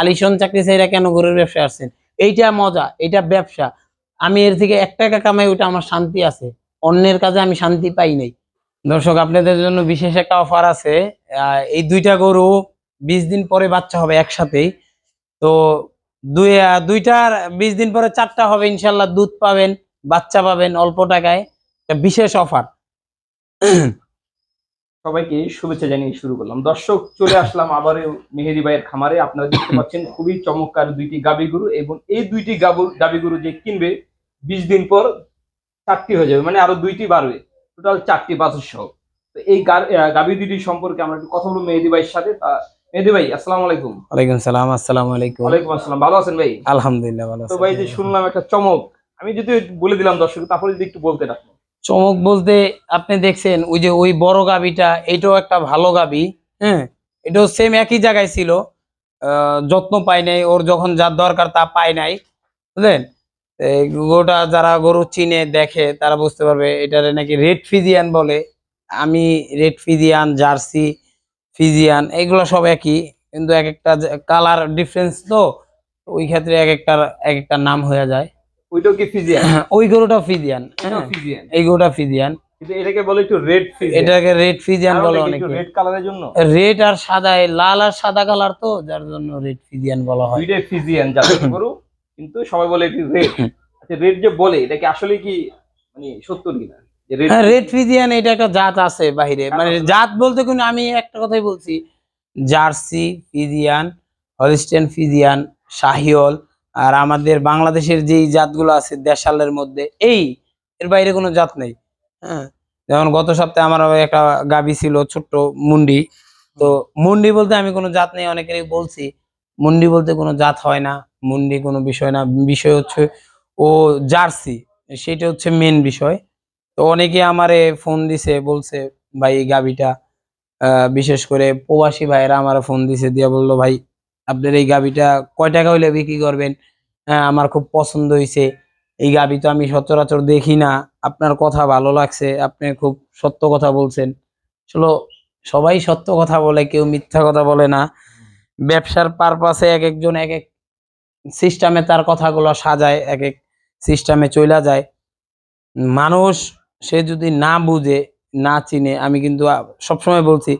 আলিশন চাকরি চাইরা কেন গরুর ব্যবসা আসছেন? এইটা মজা এটা ব্যবসা। আমি এর থেকে এক টাকা কামাই ওটা আমার শান্তি আছে। অন্যের কাজে আমি শান্তি পাই নাই। দর্শক, আপনাদের জন্য বিশেষ একটা অফার আছে। এই দুইটা গরু বিশ দিন পরে বাচ্চা হবে একসাথেই। তো দুই দুইটার বিশ দিন পরে চারটা হবে, ইনশাল্লাহ দুধ পাবেন, বাচ্চা পাবেন অল্প টাকায়। বিশেষ অফার। সবাইকে শুভেচ্ছা জানিয়ে শুরু করলাম। দর্শক চলে আসলাম আবারও মেহেদি ভাইয়ের খামারে। আপনারা দেখতে পাচ্ছেন খুবই চমৎকার দুইটি গাবি গরু এবং এই দুইটি গাবু- গাবি গরু যে কিনবে বিশ দিন পর চারটি হয়ে যাবে মানে আরও দুইটি বাড়বে। টোটাল চারটি বাছুর সহ তো এই গাবি দুটি সম্পর্কে আমরা একটু কথা বলব মেহেদি ভাইয়ের সাথে। তা মেহেদি ভাই আসসালামু আলাইকুম। ওয়ালাইকুম সালাম আসসালামু আলাইকুম। ওয়ালাইকুম আসসালাম ভালো আছেন ভাই? আলহামদুলিল্লাহ ভালো তো ভাই যে শুনলাম একটা চমক আমি যদি বলে দিলাম দর্শক তারপরে যদি একটু বলতেন আপনি। চমক বলতে আপনি দেখছেন, ওই যে ওই বড় গাবিটা এটাও একটা ভালো গাবি হ্যাঁ? এটাও সেম একই জায়গায় ছিল যত্ন পাই নাই, ওর যখন যার দরকার তা পাই নাই, বুঝলেন? গরুটা যারা গরু চিনে, দেখে, তারা বুঝতে পারবে, এটারে নাকি রেড ফিজিয়ান বলে। আমি রেড ফিজিয়ান জার্সি ফিজিয়ান এগুলো সব একই, কিন্তু এক একটা কালার ডিফারেন্স তো, ওই ক্ষেত্রে এক একটার, এক একটা নাম হয়ে যায়। ওইটাও কি ফিজিয়ান ওই গরুটা ফিজিয়ান হ্যাঁ। ফিজিয়ান এই গরুটা ফিজিয়ান এটাকে বলে একটু রেড ফিজিয়ান এটাকে রেড ফিজিয়ান বলে অনেকে। রেড কালারের জন্য? রেড আর সাদা লাল আর সাদা কালার তো যার জন্য রেড ফিজিয়ান বলা হয়। দুইটাই ফিজিয়ান জাতের গরু কিন্তু সবাই বলে এটি রেড আচ্ছা রেড যে বলে এটা কি আসলে কি মানে সত্য কিনা? হ্যাঁ রেড ফিজিয়ান এটা একটা জাত আছে বাহিরে। মানে জাত বলতে কোনো আমি একটা কথাই বলছি। Jersey Friesian Holstein Friesian Sahiwal আর আমাদের বাংলাদেশের যেই জাতগুলো আছে দেশালের মধ্যে, এই এর বাইরে কোনো জাত নেই হ্যাঁ? যেমন গত সপ্তাহে আমার একটা গাবি ছিল, ছোট্ট মুন্ডি। তো মুন্ডি বলতে আমি কোনো জাত নেই, অনেকেরই বলছি, মুন্ডি বলতে কোনো জাত হয় না, মুন্ডি কোনো বিষয় না। বিষয় হচ্ছে ও জার্সি, সেটা হচ্ছে মেন বিষয়। তো অনেকে আমারে ফোন দিছে, বলছে, ভাই, এই গাবিটা বিশেষ করে প্রবাসী ভাইয়েরা আমার ফোন দিছে, দিয়ে বলল, ভাই আপনার এই গাবিটা কয় টাকা হইলে বিক্রি করবেন? হ্যাঁ আমার খুব পছন্দ হয়েছে এই গাবি তো আমি সচরাচর দেখি না। আপনার কথা ভালো লাগছে, আপনি খুব সত্য কথা বলছেন। আসলে সবাই সত্য কথা বলে, কেউ মিথ্যা কথা বলে না। ব্যবসার পারপাসে এক একজন এক এক সিস্টেমে তার কথাগুলো সাজায় এক এক সিস্টেমে চইলা যায়। মানুষ সে যদি না বুঝে, না চিনে, আমি কিন্তু সবসময় বলছি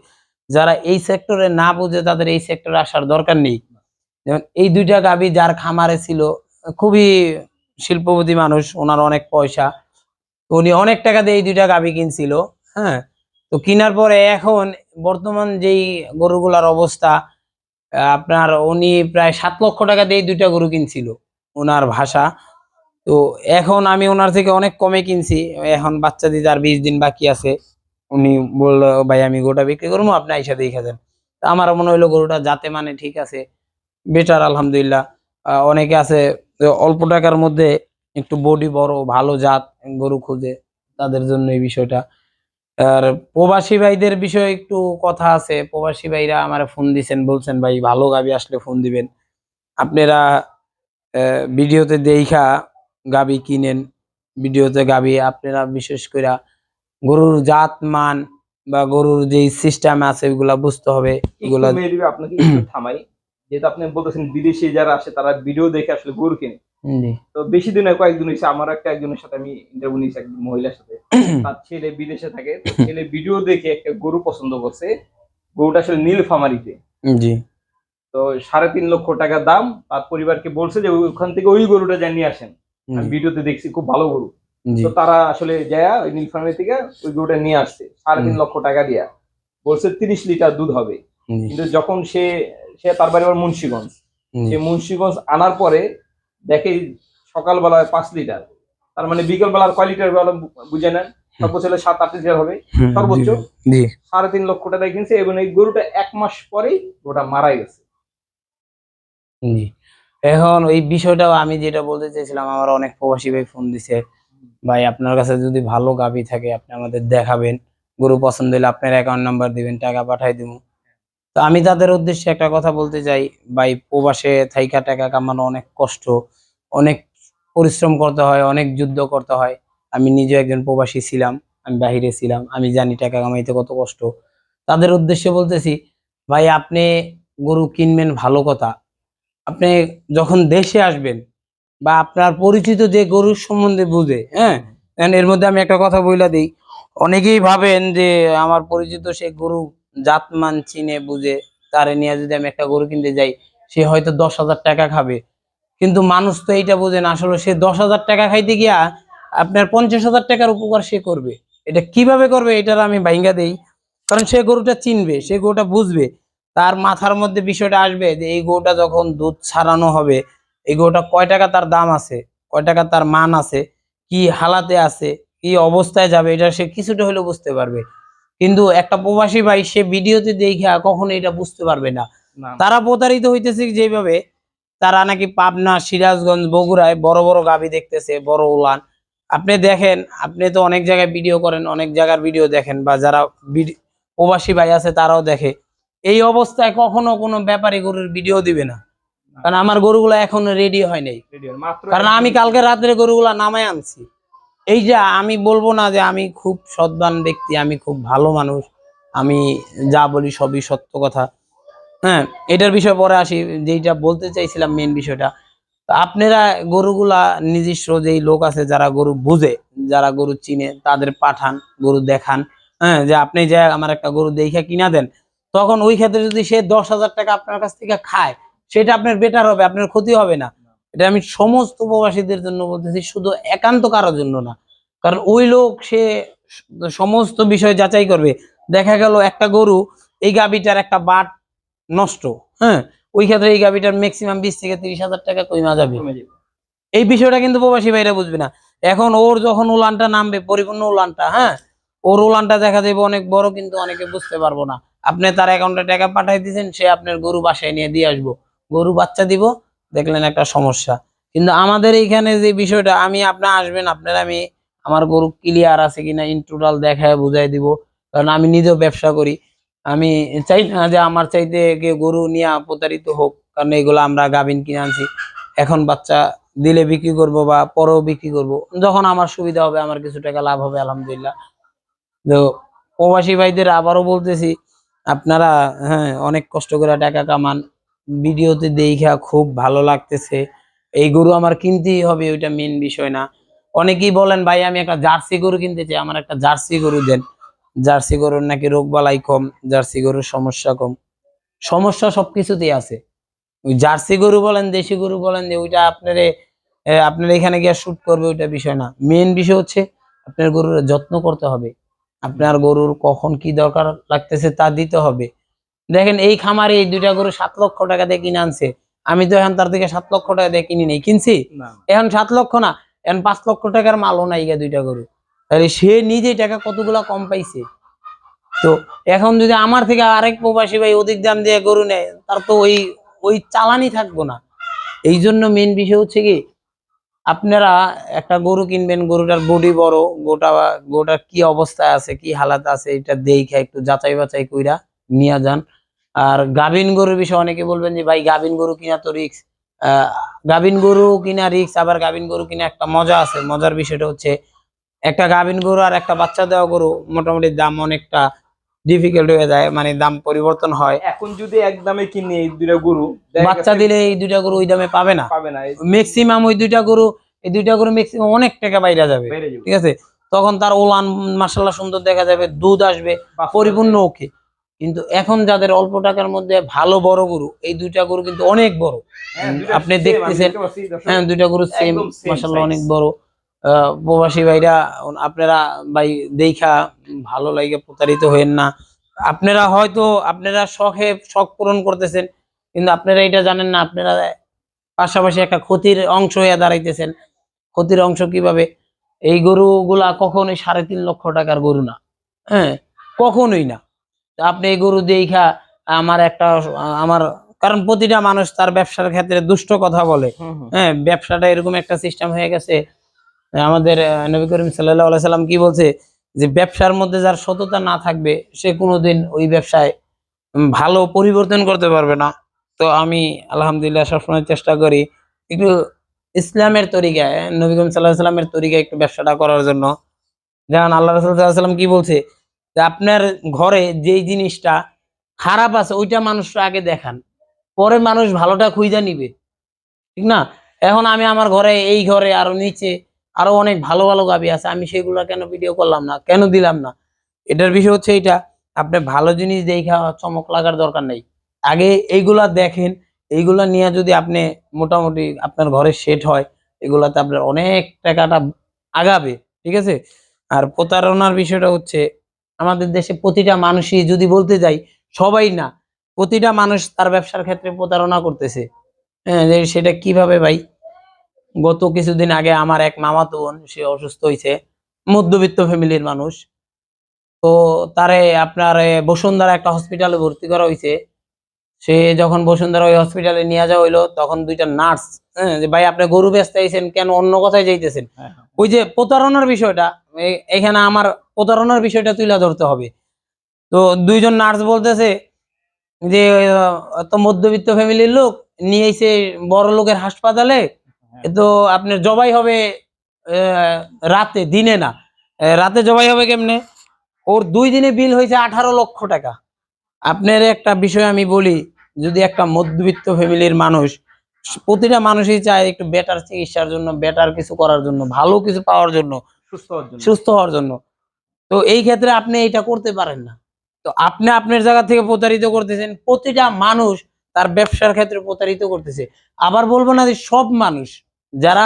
যারা এই সেক্টরে না বুঝে তাদের এই সেক্টরে আসার দরকার নেই। যেমন এই দুইটা গাবি যার খামারে ছিল, খুবই শিল্পপতি মানুষ, ওনার অনেক পয়সা। তো উনি অনেক টাকা দিয়ে এই দুইটা গাবি কিনছিল হ্যাঁ? তো কেনার পরে এখন বর্তমান যেই গরুগুলার অবস্থা আপনার উনি প্রায় সাত লক্ষ টাকা দিয়ে দুইটা গরু কিনছিল ওনার ভাষা। তো এখন আমি ওনার থেকে অনেক কমে কিনছি, এখন বাচ্চা দিতে আর বিশ দিন বাকি আছে। উনি বলল, ভাই, আমি গরুটা বিক্রি করব, আপনি আইসা দেন তা আমার মনে হইল গরুটা যাতে মানে ঠিক আছে। বেটার, আলহামদুলিল্লাহ। অনেকে আছে অল্প টাকার মধ্যে একটু বডি বড়, ভালো জাত গরু খুঁজে, তাদের জন্য এই বিষয়টা। আর প্রবাসী ভাইদের বিষয়ে একটু কথা আছে। প্রবাসী ভাইরা আমার ফোন দিছেন, বলছেন, ভাই, ভালো গাবি আসলে ফোন দিবেন। আপনারা ভিডিওতে দেখা গাবি কিনেন, ভিডিওতে গাবি, আপনারা বিশেষ করে গরুর জাত মান বা গরুর যে সিস্টেম আছে ওইগুলা বুঝতে হবে। এগুলা আপনাকে থামাই। যেহেতু আপনি বলতেছেন বিদেশি যারা আসে তারা ভিডিও দেখে আসলে গরু কিনে। তো বেশি দিন কয়েকদিন হয়েছে আমার একটা একজনের সাথে আমি ইন্টারভিউ নিয়েছি একজন মহিলার সাথে। তার ছেলে বিদেশে থাকে ছেলে ভিডিও দেখে একটা গরু পছন্দ করছে। গরুটা আসলে নীল ফামারিতে। জি। তো সাড়ে তিন লক্ষ টাকা দাম তার পরিবারকে বলছে যে ওখান থেকে ওই গরুটা যা নিয়ে আসেন ভিডিওতে দেখছি খুব ভালো গরু। তো তারা আসলে যায় ওই নীল ফার্মের থেকে ওই গরুটা নিয়ে আসছে। সাড়ে তিন লক্ষ টাকা দিয়া। বলছে তিরিশ লিটার দুধ হবে। কিন্তু যখন সে সে তার বাড়ি আবার মুন্সিগঞ্জ। সে মুন্সিগঞ্জ আনার পরে দেখে সকালবেলায় পাঁচ লিটার। তার মানে বিকেল বেলার কয় লিটার বেলা বুঝে নেন? সর্বোচ্চ হলে সাত আট লিটার হবে। সর্বোচ্চ? সাড়ে তিন লক্ষ টাকা কিনছে এবং এই গরুটা এক মাস পরেই ওটা মারা গেছে। এখন ওই বিষয়টাও আমি যেটা বলতে চাইছিলাম আমার অনেক প্রবাসী ভাই ফোন দিছে। ভাই, আপনার কাছে যদি ভালো গাবি থাকে, আপনি আমাদের দেখাবেন। গরু পছন্দ হলে আপনার অ্যাকাউন্ট নাম্বার দিবেন, টাকা পাঠাই দিব। তো আমি তাদের উদ্দেশ্যে একটা কথা বলতে চাই। ভাই, প্রবাসে থাইকা টাকা কামানো অনেক কষ্ট, অনেক পরিশ্রম করতে হয়, অনেক যুদ্ধ করতে হয়। আমি নিজে একজন প্রবাসী ছিলাম, আমি বাহিরে ছিলাম, আমি জানি টাকা কামাইতে কত কষ্ট। তাদের উদ্দেশ্যে বলতেছি, ভাই, আপনি গরু কিনবেন ভালো কথা। আপনি যখন দেশে আসবেন বা আপনার পরিচিত যে গরুর সম্বন্ধে বুঝে হ্যাঁ? এর মধ্যে আমি একটা কথা বইলা দিই। অনেকেই ভাবেন যে আমার পরিচিত সে গরু জাতমান চিনে, বুঝে, তারে নিয়ে যদি আমি একটা গরু কিনতে যাই, সে হয়তো দশ হাজার টাকা খাবে। কিন্তু মানুষ তো এইটা বোঝে না, আসলে সে দশ হাজার টাকা খাইতে গিয়া আপনার পঞ্চাশ হাজার টাকার উপকার সে করবে। এটা কীভাবে করবে এটার আমি ভাইঙ্গা দেই। কারণ সে গরুটা চিনবে, সে গরুটা বুঝবে। তার মাথার মধ্যে বিষয়টা আসবে যে এই গরুটা যখন দুধ ছাড়ানো হবে এই গরুটা কয় টাকা তার দাম আছে? কয় টাকা তার মান আছে? কি হালাতে আছে? কি অবস্থায় যাবে? এটা সে কিছুটা হলেও বুঝতে পারবে। কিন্তু একটা প্রবাসী ভাই সে ভিডিওতে দেখা কখনো এটা বুঝতে পারবে না। তারা প্রতারিত হইতেছে যেভাবে তারা নাকি পাবনা সিরাজগঞ্জ বগুড়ায় বড় বড় গাবি দেখতেছে বড় উলান। আপনি দেখেন আপনি তো অনেক জায়গায় ভিডিও করেন অনেক জায়গার ভিডিও দেখেন বা যারা প্রবাসী ভাই আছে তারাও দেখে। এই অবস্থায় কখনো কোনো ব্যাপারী গরুর ভিডিও দিবে না। কারণ আমার গরুগুলো এখন রেডি হয় নাই। কারণ আমি কালকে রাত্রে গরুগুলা নামায় আনছি। এই যে আমি বলব না যে আমি খুব সদ্বান ব্যক্তি আমি খুব ভালো মানুষ আমি যা বলি সবই সত্য কথা। হ্যাঁ এটার বিষয় পরে আসি যেটা বলতে চাইছিলাম মেন বিষয়টা। আপনারা গরুগুলা নিজস্ব যেই লোক আছে যারা গরু বুঝে যারা গরু চিনে তাদের পাঠান গরু দেখান। হ্যাঁ যে আপনি যে আমার একটা গরু দেখে কিনা দেন তখন ওই ক্ষেত্রে যদি সে দশ হাজার টাকা আপনার কাছ থেকে খায় সেটা আপনার বেটার হবে আপনার ক্ষতি হবে না। এটা আমি সমস্ত প্রবাসীদের জন্য বলতেছি শুধু একান্ত কারোর জন্য না। কারণ ওই লোক সে সমস্ত বিষয় যাচাই করবে। দেখা গেল একটা গরু এই গাবিটার একটা বাট নষ্ট হ্যাঁ? ওই ক্ষেত্রে এই গাবিটার ম্যাক্সিমাম বিশ থেকে তিরিশ হাজার টাকা কমা যাবে। এই বিষয়টা কিন্তু প্রবাসী ভাইরা বুঝবে না। এখন ওর যখন উলানটা নামবে পরিপূর্ণ উলানটা হ্যাঁ? ওর উলানটা দেখা যাবে অনেক বড় কিন্তু অনেকে বুঝতে পারব না। আপনি তার অ্যাকাউন্টে টাকা পাঠাই দিয়েছেন সে আপনার গরু বাসায় নিয়ে দিয়ে আসব। গরু বাচ্চা দিব, দেখলেন একটা সমস্যা। কিন্তু আমাদের এইখানে যে বিষয়টা, আমি, আপনি আসবেন, আপনার আমি, আমার গরু ক্লিয়ার আছে কিনা ইন টোটাল দেখায় বুঝাই দিব। কারণ আমি নিজেও ব্যবসা করি। আমি চাই না যে আমার চাইতে কেউ গরু নিয়ে প্রতারিত হোক, কারণ এগুলো আমরা গাভিন কিনে আনছি। এখন বাচ্চা দিলে বিক্রি করব বা পরেও বিক্রি করব। যখন আমার সুবিধা হবে, আমার কিছু টাকা লাভ হবে, আলহামদুলিল্লাহ। তো প্রবাসী ভাইদের আবারও বলতেছি, আপনারা হ্যাঁ অনেক কষ্ট করে টাকা কামান। ভিডিওতে দেখা খুব ভালো লাগতেছে। এই গরু আমার কিনতেই হবে, ওইটা মেন বিষয় না। অনেকেই বলেন, ভাই, আমি একটা জার্সি গরু কিনতে চাই, আমার একটা জার্সি গরু দেন। জার্সি গরুর নাকি রোগ বালাই কম, জার্সি গরুর সমস্যা কম। সমস্যা সবকিছুতেই আছে। ওই জার্সি গরু বলেন, দেশি গরু বলেন, যে ওইটা আপনার আপনার এখানে গিয়ে শুট করবে, ওইটা বিষয় না। মেন বিষয় হচ্ছে, আপনার গরুর যত্ন করতে হবে। আপনার গরুর কখন কি দরকার লাগতেছে তা দিতে হবে। দেখেন এই খামারে এই দুইটা গরু সাত লক্ষ টাকা দিয়ে কিনে আনছে। আমি তো এখন তার থেকে সাত লক্ষ টাকা দিয়ে কিনি নেই। কিনছি? এখন সাত লক্ষ না এখন পাঁচ লক্ষ টাকার মালও নাই গা দুইটা গরু। তাহলে সে নিজে টাকা কতগুলা কম পাইছে? তো এখন যদি আমার থেকে আরেক প্রবাসী ভাই অধিক দাম দিয়ে গরু নেয় তার তো ওই ওই চালানি থাকব না। এই জন্য মেন বিষয় হচ্ছে কি আপনারা একটা গরু কিনবেন গরুটার বডি বড় গোটা গোটার কি অবস্থায় আছে কি হালাত আছে এটা দেখে একটু যাচাই বাছাই কইরা নিয়ে যান। আর গাভিন গরুর বিষয়ে অনেকে বলবেন যে ভাই গাভিন গরু কিনা তো রিক্স গাভিন গরু কিনা রিক্স আবার গাভিন গরু কিনা একটা মজা আছে। মজার বিষয়টা হচ্ছে একটা গাভিন গরু আর একটা বাচ্চা দেওয়া গরু মোটামুটি দাম অনেকটা ডিফিকাল্ট হয়ে যায় মানে দাম পরিবর্তন হয়। এখন যদি একদমে কিনে এই দুইটা গরু বাচ্চা দিলে এই দুইটা গরু ওই দামে পাবে না। পাবে না। ম্যাক্সিমাম ওই দুইটা গরু এই দুইটা গরু ম্যাক্সিমাম অনেক টাকা বাইরে যাবে। ঠিক আছে? তখন তার ওলান মাসাল্লাহ সুন্দর দেখা যাবে দুধ আসবে পরিপূর্ণ ওকে কিন্তু এখন যাদের অল্প টাকার মধ্যে ভালো বড় গরু এই দুইটা গরু কিন্তু অনেক বড়। হ্যাঁ, আপনি দেখতেছেন। হ্যাঁ দুইটা গরু সেম মাসাল্লাহ অনেক বড়। প্রবাসী ভাইরা আপনারা ভাই দেখা ভালো লাগে প্রতারিত হয়েন না। আপনারা হয়তো আপনারা শখে শখ পূরণ করতেছেন কিন্তু আপনারা এটা জানেন না আপনারা পাশাপাশি একটা ক্ষতির অংশ হয়ে দাঁড়াইতেছেন। ক্ষতির অংশ কীভাবে? এই গরুগুলা কখনোই সাড়ে তিন লক্ষ টাকার গরু না। হ্যাঁ কখনোই না। আপনি এই গরু দেখা আমার একটা আমার কারণ প্রতিটা মানুষ তার ব্যবসার ক্ষেত্রে দুষ্ট কথা বলে। হ্যাঁ ব্যবসাটা এরকম একটা সিস্টেম হয়ে গেছে। আমাদের নবী করিম সাল্লাহ সাল্লাম কি বলছে? যে ব্যবসার মধ্যে যার সততা না থাকবে সে কোনোদিন ওই ব্যবসায় ভালো পরিবর্তন করতে পারবে না। তো আমি আলহামদুলিল্লাহ সবসময় চেষ্টা করি একটু ইসলামের তরিকায় নবী করিম সাল্লাহ সাল্লামের তরিকায় একটু ব্যবসাটা করার জন্য। যেমন আল্লাহ রসুল সাল্লাহ সাল্লাম কি বলছে? আপনার ঘরে যেই জিনিসটা খারাপ আছে, ওইটা মানুষরা আগে দেখান। পরে মানুষ ভালোটা খুঁজে নিবে। ঠিক না? এখন আমি আমার ঘরে, এই ঘরে, আরও নিচে, আরও অনেক ভালো ভালো গাবি আছে, আমি সেগুলো কেন ভিডিও করলাম না? কেন দিলাম না? এটার বিষয় হচ্ছে এটা আপনি ভালো জিনিস দেখা চমক লাগার দরকার নেই। আগে এইগুলা দেখেন, এইগুলা নিয়ে যদি আপনি মোটামুটি আপনার ঘরে সেট হয়, এগুলাতে আপনার অনেক টাকাটা আগাবে। ঠিক আছে? আর প্রতারণার বিষয়টা হচ্ছে আমাদের দেশে প্রতিটা মানুষই যদি বলতে যাই, সবাই না, প্রতিটা মানুষ তার ব্যবসার ক্ষেত্রে প্রতারণা করতেছে। হ্যাঁ সেটা কীভাবে ভাই? গত কিছুদিন আগে আমার এক মামাতো বোন, সে অসুস্থ হয়েছে মধ্যবিত্ত ফ্যামিলির মানুষ। তো তারে আপনার বসুন্ধরা একটা হসপিটালে ভর্তি করা হয়েছে সে যখন বসুন্ধরা ওই হসপিটালে নিয়ে যাওয়া হইল তখন দুইটা নার্স হ্যাঁ যে ভাই আপনি গরু বেচতে আইছেন কেন? অন্য কথায় যাইতেছেন। হ্যাঁ, ওই যে প্রতারণার বিষয়টা এখানে আমার প্রতারণার বিষয়টা তুলে ধরতে হবে। তো দুইজন নার্স বলতেছে যে তো মধ্যবিত্ত ফ্যামিলির লোক নিয়ে এসে বড় লোকের হাসপাতালে তো আপনার জবাই হবে রাতে দিনে না। রাতে জবাই হবে কেমনে? ওর দুই দিনে বিল হয়েছে আঠারো লক্ষ টাকা। আপনার একটা বিষয় আমি বলি যদি একটা মধ্যবিত্ত ফ্যামিলির মানুষ প্রতিটা মানুষই চায় একটু বেটার চিকিৎসার জন্য বেটার কিছু করার জন্য ভালো কিছু পাওয়ার জন্য সুস্থ হওয়ার জন্য। তো এই ক্ষেত্রে আপনি এটা করতে পারেন না। তো আপনি আপনার জায়গা থেকে প্রতারিত করতেছেন প্রতিটা মানুষ তার ব্যবসার ক্ষেত্রে প্রতারিত করতেছে। আবার বলব না যে সব মানুষ যারা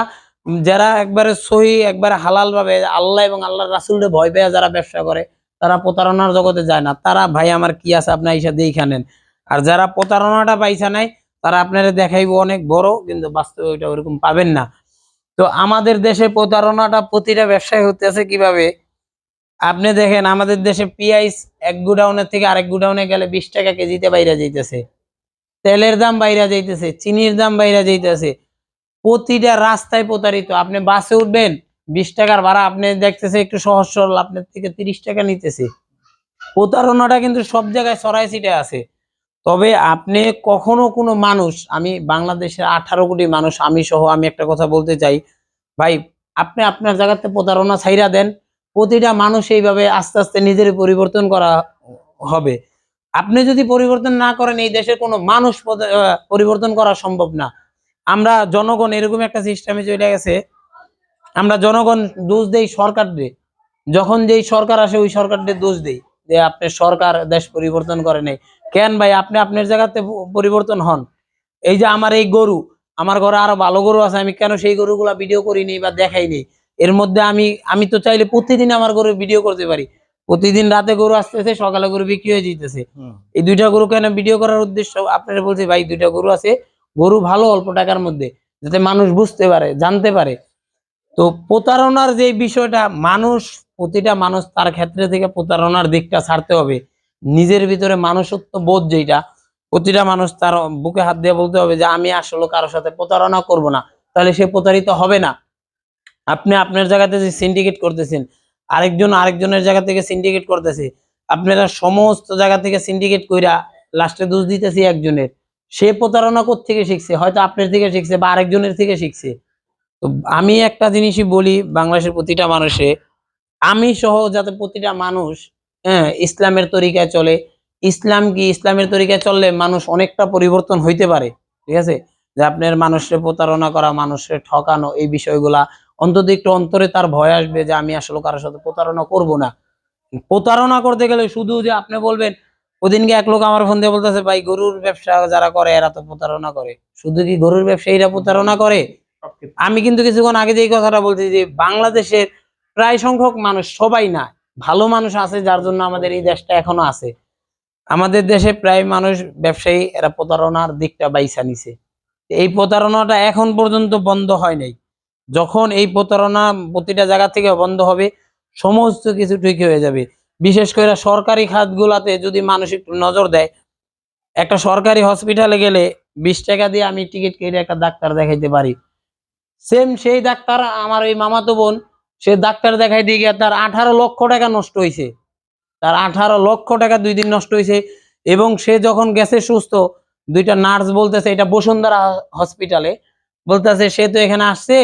যারা একবারে সহি একবারে হালাল ভাবে আল্লাহ এবং আল্লাহর রাসুলকে ভয় পেয়ে যারা ব্যবসা করে তারা প্রতারণার জগতে যায় না। তারা, ভাই, আমার কি আছে? আপনার হিসাব দেখে আর যারা প্রতারণাটা পাইছা নাই, তারা আপনারা দেখাইবো অনেক বড়, কিন্তু বাস্তবে ওইটা ওরকম পাবেন না। তো আমাদের দেশে প্রতারণাটা প্রতিটা ব্যবসায় হতেছে কীভাবে? আপনি দেখেন, আমাদের দেশে পিআইস এক গুডাউনের থেকে আরেক গুডাউনে গেলে বিশ টাকা কেজিতে বাইরে যাইতেছে। তেলের দাম বাইরে যাইতেছে, চিনির দাম বাইরে যাইতেছে। প্রতিটা রাস্তায় প্রতারিত। আপনি বাসে উঠবেন বিশ টাকার ভাড়া আপনি দেখতেছে একটু সহজ সরল, আপনার থেকে তিরিশ টাকা নিতেছে। প্রতারণাটা কিন্তু সব জায়গায় ছড়াই ছিটে আছে। তবে আপনি কখনো কোনো মানুষ, আমি বাংলাদেশের আঠারো কোটি মানুষ, আমি সহ আমি একটা কথা বলতে চাই, ভাই, আপনি আপনার জায়গাতে প্রতারণা ছাইরা দেন, প্রতিটা মানুষ এইভাবে আস্তে আস্তে নিজের পরিবর্তন করা হবে। আপনি যদি পরিবর্তন না করেন, এই দেশের কোনো মানুষ পরিবর্তন করা সম্ভব না। আমরা জনগণ এরকম একটা সিস্টেমে চলে গেছে আমরা জনগণ দোষ দেই সরকারকে যখন যেই সরকার আসে ওই সরকারকে দোষ দেই যে আপনি সরকার দেশ পরিবর্তন করে নেই। কেন ভাই? আপনি আপনার জায়গাতে পরিবর্তন হন। এই যে আমার এই গরু আমার ঘরে আরও ভালো গরু আছে আমি কেন সেই গরুগুলা ভিডিও করিনি বা দেখাইনি এর মধ্যে আমি আমি তো চাইলে প্রতিদিন আমার গরু ভিডিও করতে পারি। প্রতিদিন রাতে গরু আসতেছে সকালে গরু বিক্রি হয়ে যেতেছে এই দুইটা গরু কেন ভিডিও করার উদ্দেশ্য? আপনারা বলছি ভাই দুইটা গরু আছে। গরু ভালো অল্প টাকার মধ্যে যাতে মানুষ বুঝতে পারে জানতে পারে। তো প্রতারণার যে বিষয়টা, মানুষ, প্রতিটা মানুষ তার ক্ষেত্রে থেকে প্রতারণার দিকটা ছাড়তে হবে। নিজের ভিতরে মানুষত্ব বোধ যেটা প্রতিটা মানুষ তার বুকে হাত দিয়ে বলতে হবে যে, আমি আসলে কারোর সাথে প্রতারণা করব না। তাহলে সে প্রতারিত হবে না। আপনি আপনার জায়গাতে যে সিন্ডিকেট করতেছেন, আরেকজন আরেকজনের জায়গা থেকে সিন্ডিকেট করতেছে, আপনারা সমস্ত জায়গা থেকে সিন্ডিকেট কইরা লাস্টে দোষ দিতেছি একজনের। সে প্রতারণা থেকে শিখছে? হয়তো আপনার থেকে শিখছে বা আরেকজনের থেকে শিখছে। তো আমি একটা জিনিসই বলি বাংলাদেশের প্রতিটা মানুষে, আমি সহ যাতে প্রতিটা মানুষ হ্যাঁ ইসলামের তরিকায় চলে, ইসলাম কি ইসলামের তরিকায় চললে মানুষ অনেকটা পরিবর্তন হইতে পারে, ঠিক আছে? যে আপনার মানুষের প্রতারণা করা, মানুষের ঠকানো এই বিষয়গুলা, অন্তত একটু অন্তরে তার ভয় আসবে যে আমি আসলে কারোর সাথে প্রতারণা করব না। প্রতারণা করতে গেলে শুধু যে আপনি বলবেন ওদিনকে এক লোক আমার ফোন দিয়ে বলতেছে, ভাই, গরুর ব্যবসা যারা করে, এরা তো প্রতারণা করে। শুধু কি গরুর ব্যবসায়ীরা প্রতারণা করে। আমি কিন্তু কিছুক্ষণ আগে যেই কথাটা বলছি যে বাংলাদেশের প্রায় সংখ্যক মানুষ সবাই না, ভালো মানুষ আছে যার জন্য আমাদের এই দেশটা এখনও আছে। আমাদের দেশে প্রায় মানুষ ব্যবসায়ী, এরা প্রতারণার দিকটা বাইসা নিছে। এই প্রতারণাটা এখন পর্যন্ত বন্ধ হয় নাই। যখন এই প্রতারণা প্রতিটা জায়গা থেকে বন্ধ হবে, সমস্ত কিছু ঠিক হয়ে যাবে। বিশেষ করে সরকারি খাতগুলাতে যদি মানুষ একটু নজর দেয়, একটা সরকারি হসপিটালে গেলে বিশ টাকা দিয়ে আমি টিকিট কেটে একটা ডাক্তার দেখাইতে পারি। সেম সেই ডাক্তার আমার ওই মামাতো বোন, সে ডাক্তার দেখাই দিয়ে গিয়ে তার আঠারো লক্ষ টাকা নষ্ট হয়েছে তার আঠারো লক্ষ টাকা দুই দিন নষ্ট হয়েছে এবং সে যখন গেছে সুস্থ, দুইটা নার্স বলতেছে, এটা বসুন্ধরা হসপিটালে, বলতেছে সে তো এখানে আসছে,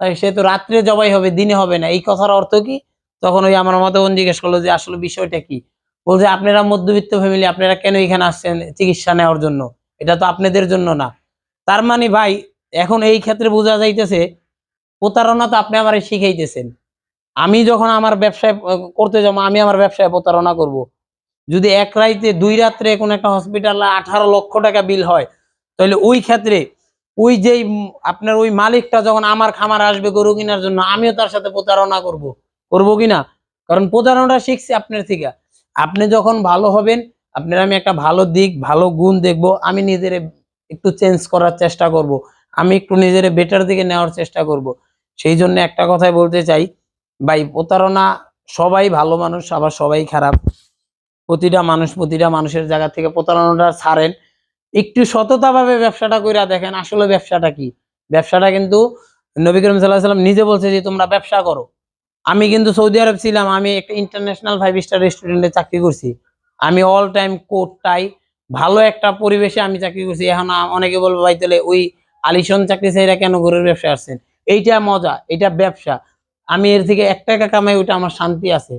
তাই সে তো রাত্রে জবাই হবে, দিনে হবে না। এই কথার অর্থ কি? তখন ওই আমার মতো বোন জিজ্ঞেস করল যে, আসলে বিষয়টা কি? বলছে, আপনারা মধ্যবিত্ত ফ্যামিলি আপনারা কেন এখানে আসছেন চিকিৎসা নেওয়ার জন্য? এটা তো আপনাদের জন্য না। তার মানে ভাই এখন এই ক্ষেত্রে বোঝা যাইতেছে, প্রতারণা তো আপনি আমার শিখাইতেছেন। আমি যখন আমার ব্যবসায় করতে যাব, আমি আমার ব্যবসায় প্রতারণা করব। যদি এক রাইতে দুই রাত্রে কোন একটা হসপিটালে আঠারো লক্ষ টাকা বিল হয়, তাহলে ওই ক্ষেত্রে ওই যেই আপনার ওই মালিকটা যখন আমার খামার আসবে গরু কেনার জন্য, আমিও তার সাথে প্রতারণা করব। করব কিনা কারণ প্রতারণাটা শিখছি আপনার থেকে। আপনি যখন ভালো হবেন, আপনার আমি একটা ভালো দিক, ভালো গুণ দেখব, আমি নিজের একটু চেঞ্জ করার চেষ্টা করব। আমি একটু নিজের বেটার দিকে নেওয়ার চেষ্টা করব। সেই জন্য একটা কথাই বলতে চাই, ভাই, প্রতারণা সবাই ভালো মানুষ, আবার সবাই খারাপ। প্রতিটা মানুষ প্রতিটা মানুষের জায়গা থেকে প্রতারণাটা ছাড়েন। একটু সততাভাবে ব্যবসাটা কইরা দেখেন আসলে ব্যবসাটা কি। ব্যবসাটা কিন্তু নবী করিম সাল্লাহ সাল্লাম নিজে বলছে যে, তোমরা ব্যবসা করো। আমি কিন্তু সৌদি আরব ছিলাম, আমি একটা ইন্টারন্যাশনাল ফাইভ স্টার রেস্টুরেন্টে চাকরি করছি। আমি অল টাইম কোট টাই ভালো একটা পরিবেশে আমি চাকরি করছি। এখন অনেকে বলব, ভাই, তাহলে ওই আলিশন চাকরি চাইরা কেন গরুর ব্যবসা আসছেন? এইটা মজা এটা ব্যবসা। আমি এর থেকে এক টাকা কামাই, ওইটা আমার শান্তি আছে।